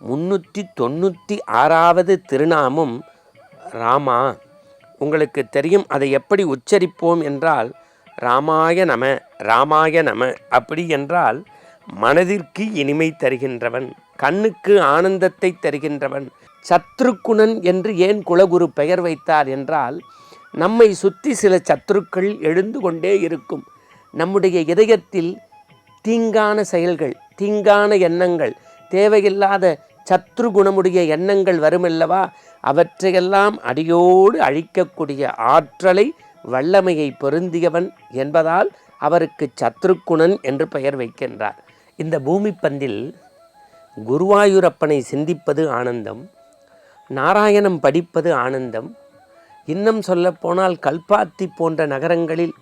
முன்னூற்றி தொண்ணூற்றி ஆறாவது திருநாமம் ராமா. உங்களுக்கு தெரியும் அதை எப்படி உச்சரிப்போம் என்றால் ராமாய நம ராமாய நம அப்படி என்றால் மனதிற்கு இனிமை தருகின்றவன் கண்ணுக்கு ஆனந்தத்தை தருகின்றவன் சத்ருக்குணன் என்று ஏன் குலகுரு பெயர் வைத்தார் என்றால் நம்மை சுற்றி சில சத்துருக்கள் எழுந்து கொண்டே இருக்கும். நம்முடைய இதயத்தில் தீங்கான செயல்கள் தீங்கான எண்ணங்கள் தேவையில்லாத சத்ரு குணமுடைய எண்ணங்கள் வருமல்லவா? அவற்றையெல்லாம் அடியோடு அழிக்கக்கூடிய ஆற்றலை வல்லமையை பொருந்தியவன் என்பதால் அவருக்கு சத்ருக்குணன் என்று பெயர் வைக்கின்றார். இந்த பூமி பந்தில் குருவாயூரப்பனை சிந்திப்பது ஆனந்தம் நாராயணம் படிப்பது ஆனந்தம் இன்னும் சொல்லப்போனால் கல்பாத்தி போன்ற நகரங்களில்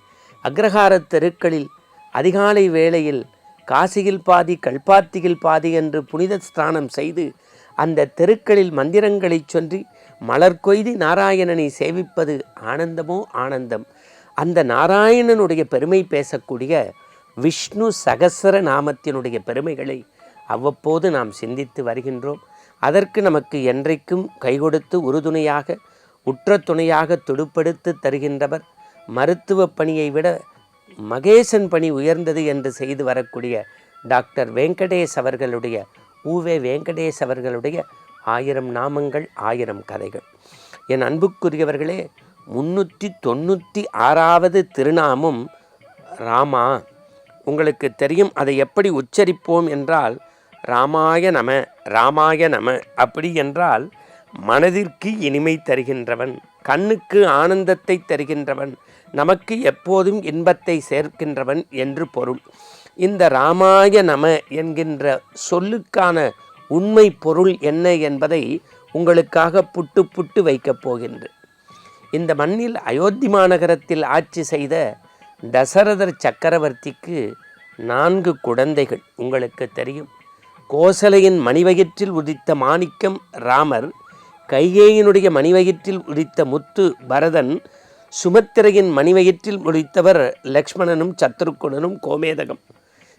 அக்ரஹார தெருக்களில் அதிகாலை வேளையில் காசியில் பாதி கல்பாத்தியில் பாதி என்று புனித ஸ்நானம் செய்து அந்த தெருக்களில் மந்திரங்களைச் சொல்லி மலர் கொய்தி நாராயணனை சேவிப்பது ஆனந்தமோ ஆனந்தம். அந்த நாராயணனுடைய பெருமை பேசக்கூடிய விஷ்ணு சகசர நாமத்தினுடைய பெருமைகளை அவ்வப்போது நாம் சிந்தித்து வருகின்றோம். அதற்கு நமக்கு என்றைக்கும் கை கொடுத்து உறுதுணையாக உற்ற துணையாக துடுப்படுத்து தருகின்றவர். மருத்துவ பணியை விட மகேசன் பணி உயர்ந்தது என்று செய்து வரக்கூடிய டாக்டர் வெங்கடேஷ் அவர்களுடைய ஊவே வெங்கடேஷ் அவர்களுடைய ஆயிரம் நாமங்கள் ஆயிரம் கதைகள். என் அன்புக்குரியவர்களே முன்னூற்றி தொண்ணூற்றி ஆறாவது திருநாமம் ராமா. உங்களுக்கு தெரியும் அதை எப்படி உச்சரிப்போம் என்றால் ராமாய நம ராமாய நம அப்படி என்றால் மனதிற்கு இனிமை தருகின்றவன் கண்ணுக்கு ஆனந்தத்தை தருகின்றவன் நமக்கு எப்போதும் இன்பத்தை சேர்க்கின்றவன் என்று பொருள். இந்த ராமாய நம என்கின்ற சொல்லுக்கான உண்மை பொருள் என்ன என்பதை உங்களுக்காக புட்டு புட்டு வைக்கப் போகின்றேன். இந்த மண்ணில் அயோத்தி மாநகரத்தில் ஆட்சி செய்த தசரதர் சக்கரவர்த்திக்கு நான்கு குழந்தைகள் உங்களுக்கு தெரியும். கோசலையின் மணிவயிற்றில் உதித்த மாணிக்கம் ராமர் கைகேயினுடைய மணிவயிற்றில் உதித்த முத்து பரதன் சுமத்திரையின் மணிவயிற்றில் முடித்தவர் லக்ஷ்மணனும் சத்ருக்குணனும் கோமேதகம்.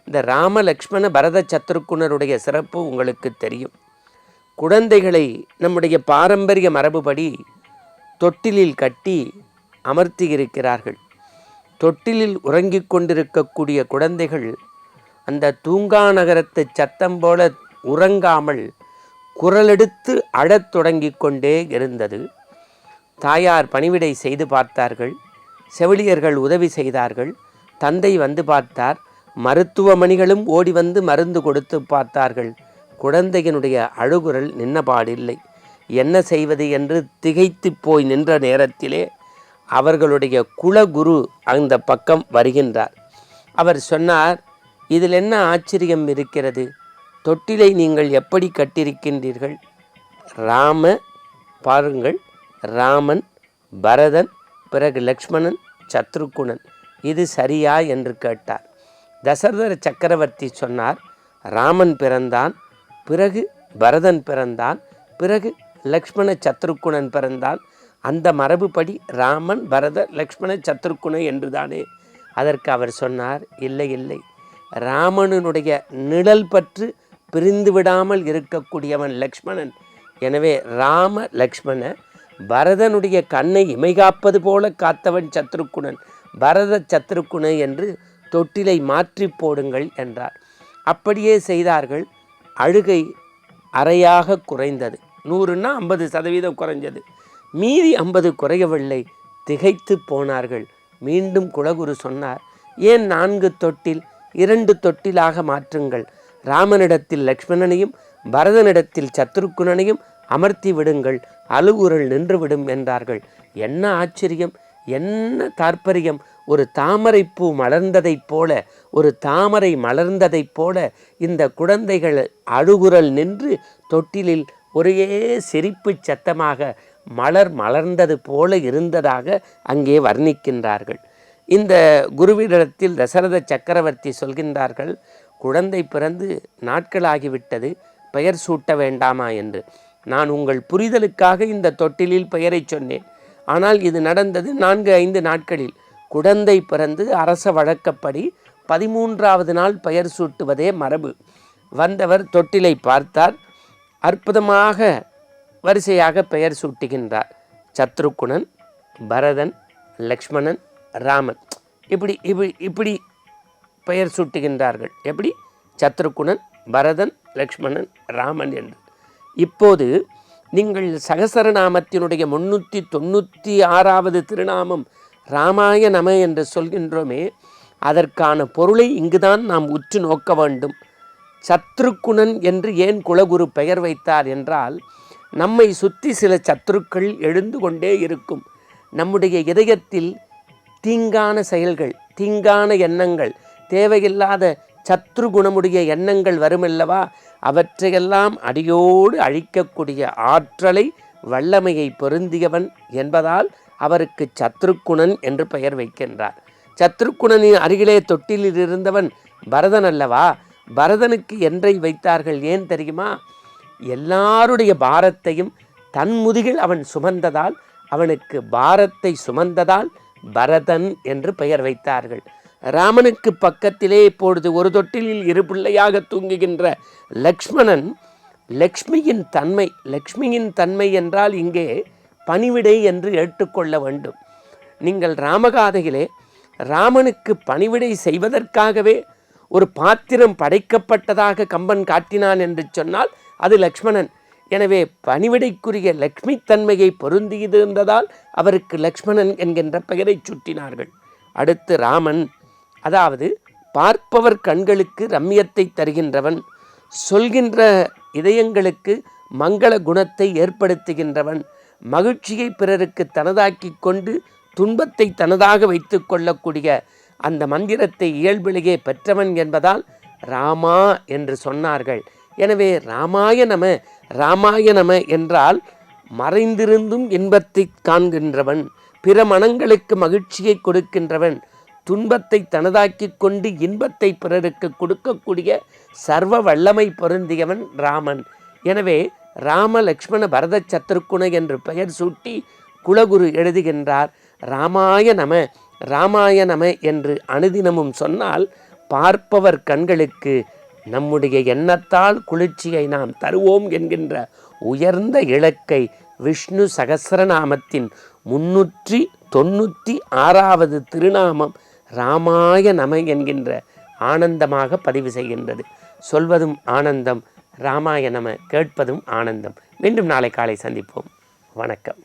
இந்த ராம லக்ஷ்மண பரத சத்ருக்குணருடைய சிறப்பு உங்களுக்கு தெரியும். குழந்தைகளை நம்முடைய பாரம்பரிய மரபுபடி தொட்டிலில் கட்டி அமர்த்தி இருக்கிறார்கள் தொட்டிலில் உறங்கிக் கொண்டிருக்கக்கூடிய குழந்தைகள் அந்த தூங்கா நகரத்து சத்தம் போல உறங்காமல் குரலெடுத்து அழத் தொடங்கிக் கொண்டே இருந்தது. தாயார் பணிவிடை செய்து பார்த்தார்கள். செவிலியர்கள் உதவி செய்தார்கள். தந்தை வந்து பார்த்தார். மருத்துவமணிகளும் ஓடி வந்து மருந்து கொடுத்து பார்த்தார்கள். குழந்தையினுடைய அழுகுரல் நின்னபாடில்லை. என்ன செய்வது என்று திகைத்து போய் நின்ற நேரத்திலே அவர்களுடைய குலகுரு அந்த பக்கம் வருகின்றார். அவர் சொன்னார் இதில் என்ன ஆச்சரியம் இருக்கிறது? தொட்டிலை நீங்கள் எப்படி கட்டியிருக்கின்றீர்கள்? ராம பாருங்கள் ராமன் பரதன் பிறகு லக்ஷ்மணன் சத்ருகுணன். இது சரியா என்று கேட்டார். தசரதர சக்கரவர்த்தி சொன்னார் ராமன் பிறந்தான் பிறகு பரதன் பிறந்தான் பிறகு லக்ஷ்மண சத்ருக்குணன் பிறந்தான். அந்த மரபுப்படி ராமன் பரத லக்ஷ்மண சத்ருகுணன் என்றுதானே? அதற்கு அவர் சொன்னார் இல்லை இல்லை. ராமனுடைய நிழல் பற்று பிரிந்து விடாமல் இருக்கக்கூடியவன் லக்ஷ்மணன். எனவே ராம லக்ஷ்மண பரதனுடைய கண்ணை இமைகாப்பது போல காத்தவன் சத்ருக்குணன். பரத சத்ருக்குணன் என்று தொட்டிலை மாற்றி போடுங்கள் என்றார். அப்படியே செய்தார்கள். அழுகை அறையாக குறைந்தது. நூறுன்னா ஐம்பது சதவீதம் குறைஞ்சது. மீதி ஐம்பது குறையவில்லை. திகைத்து போனார்கள். மீண்டும் குலகுரு சொன்னார் ஏன் நான்கு தொட்டில் இரண்டு தொட்டிலாக மாற்றுங்கள்? ராமனிடத்தில் லக்ஷ்மணனையும் பரதனிடத்தில் சத்ருக்குணனையும் அமர்த்தி விடுங்கள். அழுகுரல் நின்றுவிடும் என்றார்கள். என்ன ஆச்சரியம்? என்ன தாற்பயம்? ஒரு தாமரை பூ மலர்ந்ததைப் போல ஒரு தாமரை மலர்ந்ததைப் போல இந்த குழந்தைகள் அழுகுரல் நின்று தொட்டிலில் ஒரே சிரிப்பு சத்தமாக மலர் மலர்ந்தது போல இருந்ததாக அங்கே வர்ணிக்கின்றார்கள். இந்த குருவிடத்தில் தசரத சக்கரவர்த்தி சொல்கின்றார்கள் குழந்தை பிறந்து நாட்களாகிவிட்டது பெயர் சூட்ட வேண்டாமா? என்று. நான் உங்கள் புரிதலுக்காக இந்த தொட்டிலில் பெயரைச் சொன்னேன். ஆனால் இது நடந்தது நான்கு ஐந்து நாட்களில். குழந்தை பிறந்து அரச வழக்கப்படி பதிமூன்றாவது நாள் பெயர் சூட்டுவதே மரபு. வந்தவர் தொட்டிலை பார்த்தார். அற்புதமாக வரிசையாக பெயர் சூட்டுகின்றார். சத்ருகுணன் பரதன் லக்ஷ்மணன் ராமன். இப்படி இப்படி இப்படி பெயர் சூட்டுகின்றார்கள். எப்படி? சத்ருகுணன் பரதன் லக்ஷ்மணன் ராமன் என்று. இப்போது நீங்கள் சகசரநாமத்தினுடைய முன்னூற்றி தொண்ணூற்றி ஆறாவது திருநாமம் ராமாய நம என்று சொல்கின்றோமே அதற்கான பொருளை இங்குதான் நாம் உற்று நோக்க வேண்டும். சத்ருக்குணன் என்று ஏன் குலகுரு பெயர் வைத்தார் என்றால் நம்மை சுற்றி சில சத்துருக்கள் எழுந்து கொண்டே இருக்கும். நம்முடைய இதயத்தில் தீங்கான செயல்கள் தீங்கான எண்ணங்கள் தேவையில்லாத சத்ரு குணமுடைய எண்ணங்கள் வருமல்லவா? அவற்றையெல்லாம் அடியோடு அழிக்கக்கூடிய ஆற்றலை வல்லமையை பொருந்தியவன் என்பதால் அவருக்கு சத்ருக்குணன் என்று பெயர் வைக்கின்றார். சத்ருக்குணனின் அருகிலே தொட்டிலில் இருந்தவன் பரதன் அல்லவா? பரதனுக்கு என்றை வைத்தார்கள் ஏன் தெரியுமா? எல்லாருடைய பாரத்தையும் தன் முதுகில் அவன் சுமந்ததால் அவனுக்கு பாரத்தை சுமந்ததால் பரதன் என்று பெயர் வைத்தார்கள். ராமனுக்கு பக்கத்திலே இப்பொழுது ஒரு தொட்டிலில் இரு பிள்ளையாக தூங்குகின்ற லக்ஷ்மணன் லக்ஷ்மியின் தன்மை லக்ஷ்மியின் தன்மை என்றால் இங்கே பணிவிடை என்று ஏற்றுக்கொள்ள வேண்டும். நீங்கள் ராமகாதையிலே ராமனுக்கு பணிவிடை செய்வதற்காகவே ஒரு பாத்திரம் படைக்கப்பட்டதாக கம்பன் காட்டினான் என்று சொன்னால் அது லக்ஷ்மணன். எனவே பணிவிடைக்குரிய லக்ஷ்மி தன்மையை பொருந்தியிருந்ததால் அவருக்கு லக்ஷ்மணன் என்கின்ற பெயரை சுட்டினார்கள். அடுத்து ராமன் அதாவது பார்ப்பவர் கண்களுக்கு ரம்யத்தை தருகின்றவன் சொல்கின்ற இதயங்களுக்கு மங்கள குணத்தை ஏற்படுத்துகின்றவன் மகிழ்ச்சியை பிறருக்கு தனதாக்கி கொண்டு துன்பத்தை தனதாக வைத்து கொள்ளக்கூடிய அந்த மந்திரத்தை இயல்பிலேயே பெற்றவன் என்பதால் ராமா என்று சொன்னார்கள். எனவே ராமாய நம ராமாய நம என்றால் மறைந்திருந்தும் இன்பத்தை காண்கின்றவன் பிற மனங்களுக்கு மகிழ்ச்சியை கொடுக்கின்றவன் துன்பத்தை தனதாக்கி கொண்டு இன்பத்தை பிறருக்கு கொடுக்கக்கூடிய சர்வ வல்லமை பொருந்தியவன் ராமன். எனவே ராம லக்ஷ்மண பரத சத்ருக்குண என்று பெயர் சூட்டி குலகுரு எழுதுகின்றார் ராமாய நம ராமாய நம என்று அனுதினமும் சொன்னால் பார்ப்பவர் கண்களுக்கு நம்முடைய எண்ணத்தால் குளிர்ச்சியை நாம் தருவோம் என்கின்ற உயர்ந்த இலக்கை விஷ்ணு சகசரநாமத்தின் முன்னூற்றி தொண்ணூற்றி ஆறாவது திருநாமம் ராமாய நம என்கின்ற ஆனந்தமாக பதிவு செய்கின்றது. சொல்வதும் ஆனந்தம் ராமாய நம கேட்பதும் ஆனந்தம். மீண்டும் நாளை காலை சந்திப்போம். வணக்கம்.